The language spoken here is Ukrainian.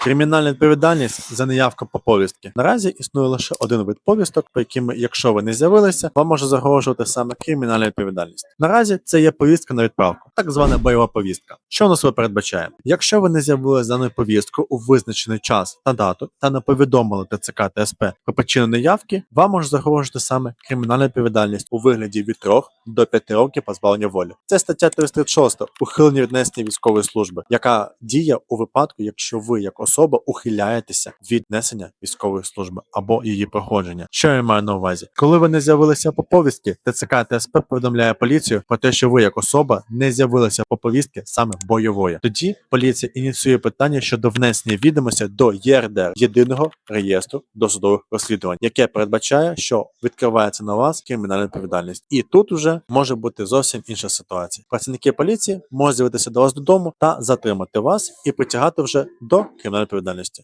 Кримінальна відповідальність за неявку по повістки. Наразі існує лише один вид повісток, по яким, якщо ви не з'явилися, вам може загрожувати саме кримінальна відповідальність. Наразі це є повістка на відправку, так звана бойова повістка. Що у нас ви передбачає? Якщо ви не з'явили за даною повісткою у визначений час та дату та не повідомили ТЦК та СП про причину неявки, вам може загрожувати саме кримінальна відповідальність у вигляді від 3 до 5 років позбавлення волі. Це стаття 336 ухилення від несення військової служби, яка діє у випадку, якщо ви як особа ухиляєтеся від несення військової служби або її проходження. Що я маю на увазі? Коли ви не з'явилися по повістці, ТЦК та СП повідомляє поліцію про те, що ви як особа не з'явилися по повістці саме бойової. Тоді поліція ініціює питання щодо внесення відомості до ЄРДР єдиного реєстру досудових розслідувань, яке передбачає, що відкривається на вас кримінальна відповідальність. І тут уже може бути зовсім інша ситуація. Працівники поліції можуть з'явитися до вас додому та затримати вас і притягати вже до кримінальної відповідальності.